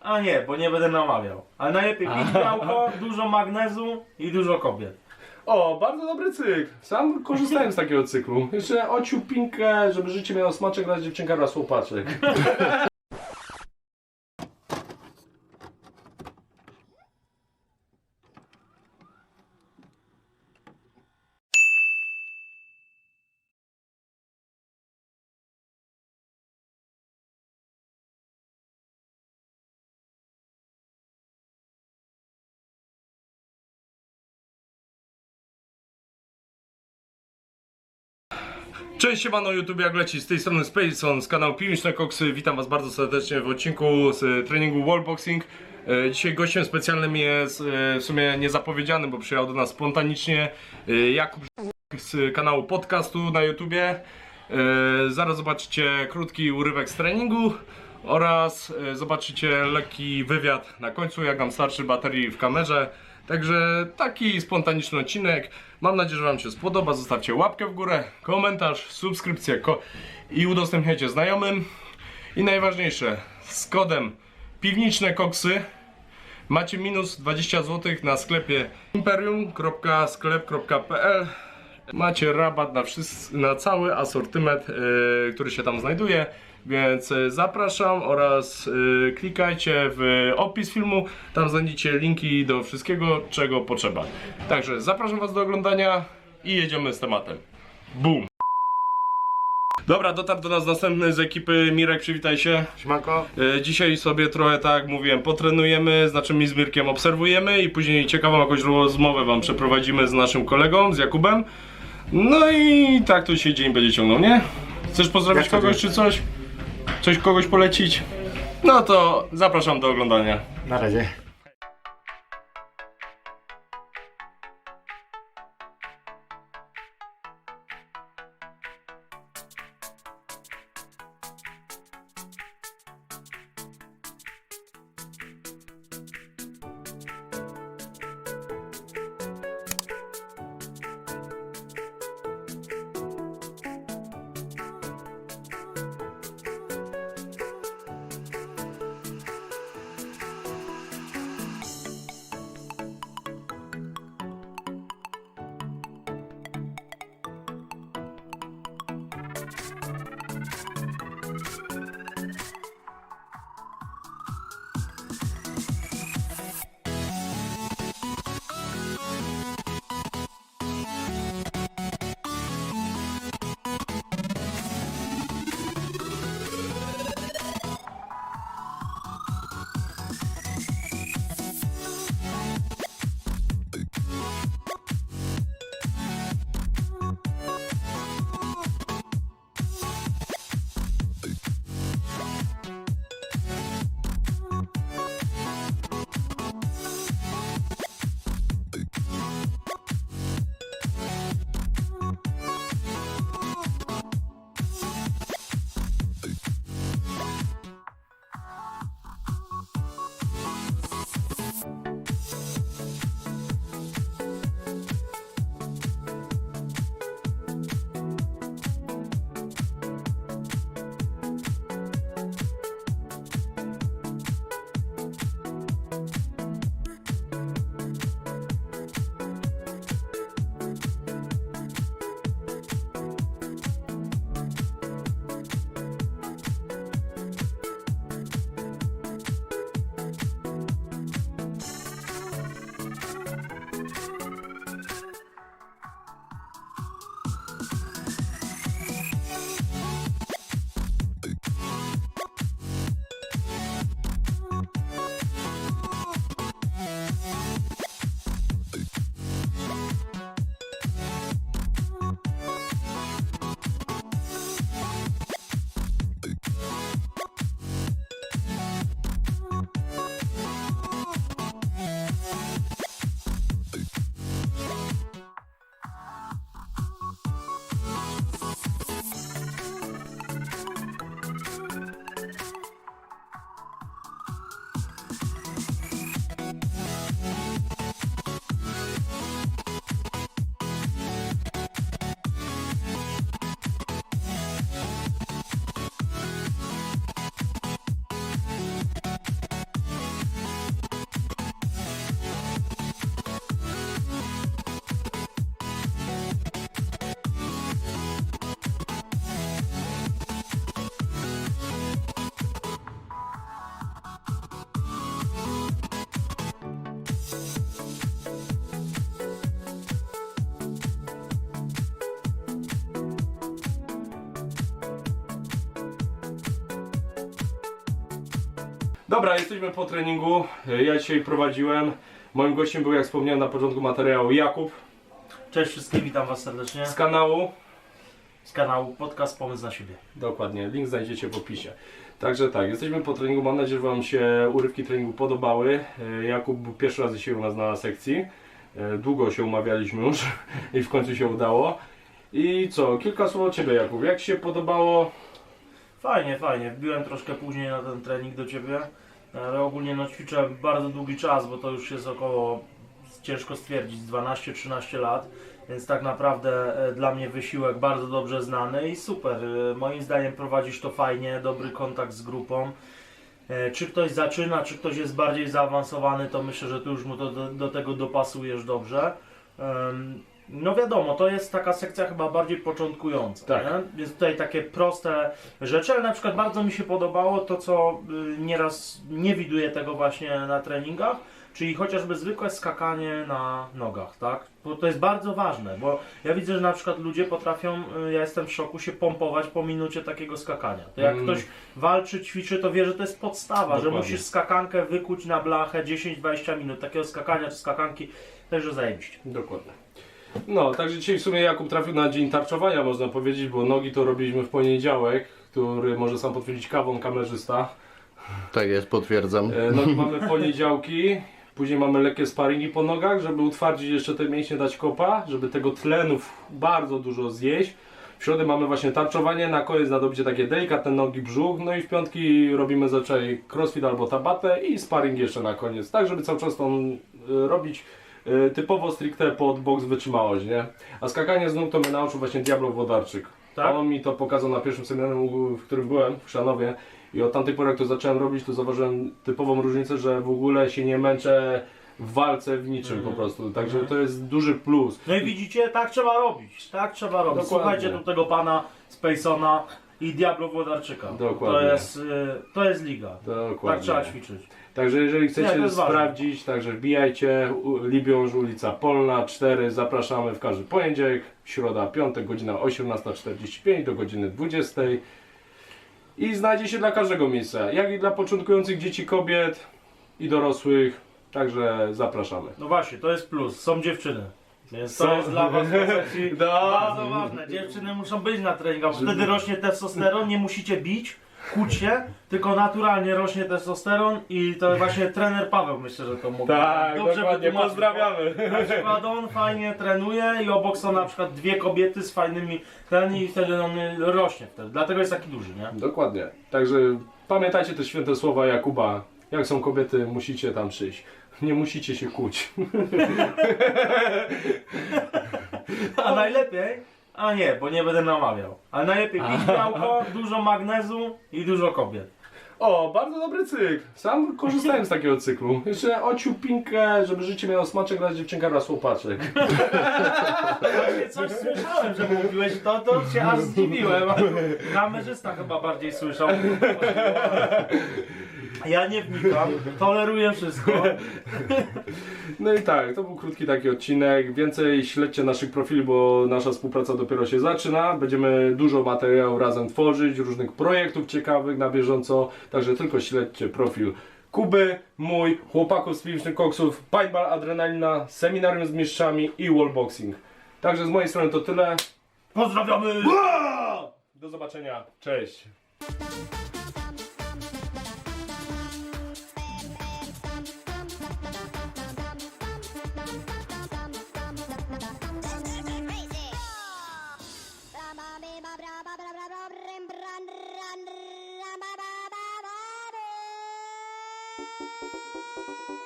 A nie, bo nie będę namawiał. Ale najlepiej pić białko, dużo magnezu i dużo kobiet. O, bardzo dobry cykl. Sam korzystałem z takiego cyklu. Jeszcze ociup pinkę, żeby życie miało smaczek, raz dziewczynka raz łopaczek. Cześć, siemano YouTube, jak leci? Z tej strony Spaceon z kanału Piwniczne Koksy. Witam was bardzo serdecznie w odcinku z e, treningu wallboxing. E, Dzisiaj gościem specjalnym jest e, w sumie niezapowiedziany, bo przyjechał do nas spontanicznie Jakub z kanału podcastu na YouTubie. Zaraz zobaczycie krótki urywek z treningu oraz zobaczycie lekki wywiad na końcu, jak nam starczy baterii w kamerze. Także taki spontaniczny odcinek. Mam nadzieję, że Wam się spodoba. Zostawcie łapkę w górę, komentarz, subskrypcję ko i udostępniajcie znajomym. I najważniejsze, z kodem piwniczne koksy macie minus 20 zł na sklepie imperium.sklep.pl Macie rabat na, wszys- na cały asortyment, yy, który się tam znajduje, więc yy, zapraszam oraz yy, klikajcie w opis filmu, tam znajdziecie linki do wszystkiego, czego potrzeba. Także zapraszam Was do oglądania i jedziemy z tematem. Boom! Dobra, dotarł do nas następny z ekipy. Mirek, przywitaj się. Siemanko. E, Dzisiaj sobie trochę tak jak mówiłem, potrenujemy, znaczy mi z Mirkiem obserwujemy i później ciekawą jakąś rozmowę wam przeprowadzimy z naszym kolegą, z Jakubem. No i tak tu się dzień będzie ciągnął, nie? Chcesz pozdrowić Jak to kogoś czy coś? Coś kogoś polecić? No to zapraszam do oglądania. Na razie. Dobra, jesteśmy po treningu. Ja dzisiaj prowadziłem. Moim gościem był, jak wspomniałem na początku materiału, Jakub Cześć wszystkim, witam was serdecznie z kanału. z kanału Podcast Pomysł na siebie. Dokładnie, link znajdziecie w opisie. Także tak, jesteśmy po treningu. Mam nadzieję, że Wam się urywki treningu podobały. E, Jakub był pierwszy raz dzisiaj u nas na sekcji. E, Długo się umawialiśmy już i w końcu się udało. I co, kilka słów o Ciebie, Jakub. Jak Ci się podobało? Fajnie, fajnie. Wbiłem troszkę później na ten trening do ciebie, ale ogólnie no ćwiczę bardzo długi czas, bo to już jest około, ciężko stwierdzić, 12-13 lat, więc tak naprawdę e, dla mnie wysiłek bardzo dobrze znany i super. E, Moim zdaniem prowadzisz to fajnie, dobry kontakt z grupą. E, Czy ktoś zaczyna, czy ktoś jest bardziej zaawansowany, to myślę, że ty już mu do, do tego dopasujesz dobrze. No wiadomo, to jest taka sekcja chyba bardziej początkująca. Tak. Nie? Jest tutaj takie proste rzeczy, ale na przykład bardzo mi się podobało to, co y, nieraz nie widuję tego właśnie na treningach, czyli chociażby zwykłe skakanie na nogach, tak? Bo to jest bardzo ważne, bo ja widzę, że na przykład ludzie potrafią, y, ja jestem w szoku, się pompować po minucie takiego skakania. To jak Mm. ktoś walczy, ćwiczy, to wie, że to jest podstawa, że Dokładnie. musisz skakankę wykuć na blachę 10-20 minut, takiego skakania czy skakanki, także zajebiście. Dokładnie. No, także dzisiaj w sumie Jakub trafił na dzień tarczowania, można powiedzieć, bo nogi to robiliśmy w poniedziałek, który może sam potwierdzić kawą kamerzysta. Tak jest, potwierdzam. E, Nogi mamy w poniedziałki, później mamy lekkie sparingi po nogach, żeby utwardzić jeszcze te mięśnie, dać kopa, żeby tego tlenu bardzo dużo zjeść. W środę mamy właśnie tarczowanie, na koniec nadobicie takie delikatne nogi, brzuch, no i w piątki robimy zazwyczaj crossfit albo tabatę i sparring jeszcze na koniec, tak żeby cały czas tą e, robić typowo stricte pod boks wytrzymałość, nie? A skakanie z nóg to mnie nauczył właśnie Diablo Wodarczyk. Tak? On mi to pokazał na pierwszym seminarium, w którym byłem, w Chrzanowie. I od tamtej pory, jak to zacząłem robić, to zauważyłem typową różnicę, że w ogóle się nie męczę w walce w niczym po prostu. Także to jest duży plus. No i widzicie, tak trzeba robić, tak trzeba robić. Dokładnie. Słuchajcie tu tego pana Spacona i Diablo Włodarczyka. Dokładnie. To jest, y, to jest liga. Dokładnie. Tak trzeba ćwiczyć. Także jeżeli Nie, chcecie to jest ważne. sprawdzić, także wbijajcie. U- Libiąż, ulica Polna 4. Zapraszamy w każdy poniedziałek, środa, piątek, godzina 18.45 do godziny 20. I znajdzie się dla każdego miejsca, jak i dla początkujących dzieci, kobiet i dorosłych. Także zapraszamy. No właśnie, to jest plus. Są dziewczyny. Więc to Są. jest dla was No. bardzo ważne. Dziewczyny muszą być na treningach, bo wtedy rośnie testosteron, nie musicie bić, kuć się, tylko naturalnie rośnie testosteron i to właśnie trener Paweł myślę, że to mówi. Tak, dokładnie, wytłumaczył. pozdrawiamy. Na przykład on fajnie trenuje i obok są na przykład dwie kobiety z fajnymi ten i wtedy on rośnie wtedy. Dlatego jest taki duży, nie? Dokładnie. Także pamiętajcie te święte słowa Jakuba. Jak są kobiety, musicie tam przyjść. Nie musicie się kłócić. A najlepiej, a nie, bo nie będę namawiał. Ale najlepiej pić białko, dużo magnezu i dużo kobiet. O, bardzo dobry cykl. Sam korzystałem z takiego cyklu. Jeszcze ociu pinkę, żeby życie miało smaczek, dla dziewczynka raz łopaczek. Właśnie coś słyszałem, że mówiłeś to, to się aż zdziwiłem. Kamerzysta chyba bardziej słyszał. Ja nie wnikam, toleruję wszystko. No i tak, to był krótki taki odcinek. Więcej śledźcie naszych profili, bo nasza współpraca dopiero się zaczyna. Będziemy dużo materiałów razem tworzyć, różnych projektów ciekawych na bieżąco. Także tylko śledźcie profil Kuby, mój, chłopaków z Piwnicznych Koksów, Paintball Adrenalina, Seminarium z Mistrzami i Wallboxing. Także z mojej strony to tyle. Pozdrawiamy! Do zobaczenia. Cześć. えっ?